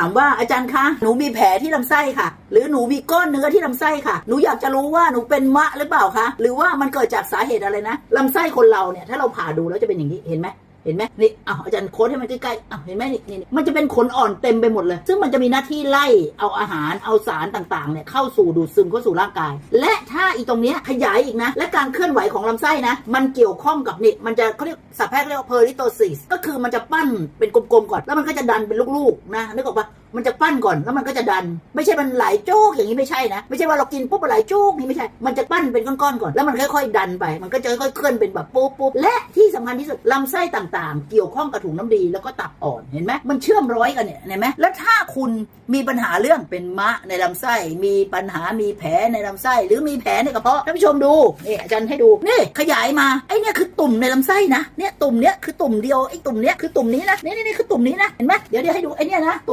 ามว่าอาจารย์คะหนูมีแผลที่ลำไส้ค่ะ หรือหนูมีก้อนเนื้อที่ลำไส้ค่ะ หนูอยากจะรู้ว่าหนูเป็นมะหรือเปล่าคะหรือว่ามันเกิดจากสาเหตุอะไรนะลำไส้คนเราเนี่ยถ้าเราผ่าดูแล้วจะเป็นอย่างนี้เห็นไหม เห็นไหมนี่อ้าวอาจารย์โค้ดให้มันใกล้ๆอ้าวเห็นไหมนี่นี่มันจะเป็นขนอ่อนเต็มไปหมดเลย ซึ่งมันจะมีหน้าที่ไล่เอาอาหารเอาสารต่างๆเนี่ยเข้าสู่ดูดซึมเข้าสู่ร่างกาย และถ้าอีตรงนี้ขยายอีกนะ และการเคลื่อนไหวของลำไส้นะ มันเกี่ยวข้องกับนี่มันจะเขาเรียกสัพแพทย์เรียกว่าเพอริโตซิสก็คือมันจะปั้นเป็นกลมๆก่อน แล้วมันก็จะดันเป็นลูกๆนะนึกออกปะ มันจะปั้นก่อนแล้วมันก็จะดัน ไม่ใช่มันไหลโจ๊กอย่างนี้ไม่ใช่นะ ไม่ใช่ว่าเรากินปุ๊บมันไหลโจ๊กนี่ไม่ใช่ มันจะปั้นเป็นก้อนๆก่อน แล้วมันค่อยๆดันไป มันก็จะค่อยๆเคลื่อนเป็นแบบปุ๊บปุ๊บและที่สำคัญที่สุดลำไส้ต่างๆ เกี่ยวข้องกับถุงน้ำดีแล้วก็ตับอ่อนเห็นไหมมันเชื่อมร้อยกันเนี่ยเห็นไหมแล้วถ้าคุณมีปัญหาเรื่องเป็นมะในลำไส้มีปัญหามีแผลในลำไส้ หรือมีแผลในกระเพาะท่านผู้ชมดูนี่อาจารย์ให้ดูนี่ขยายมาไอ้เนี่ยคือตุ่มในลำไส้นะเนี่ยตุ่มเนี้ยคือตุ่มเดียวไอ้ตุ่มเนี้ยคือตุ่มนี้นะนี่นี่นี่คือตุ่มนี้นะเห็นไหมเดี๋ยวเดี๋ยวให้ดูไอ้เนี่ยนะตุ่ม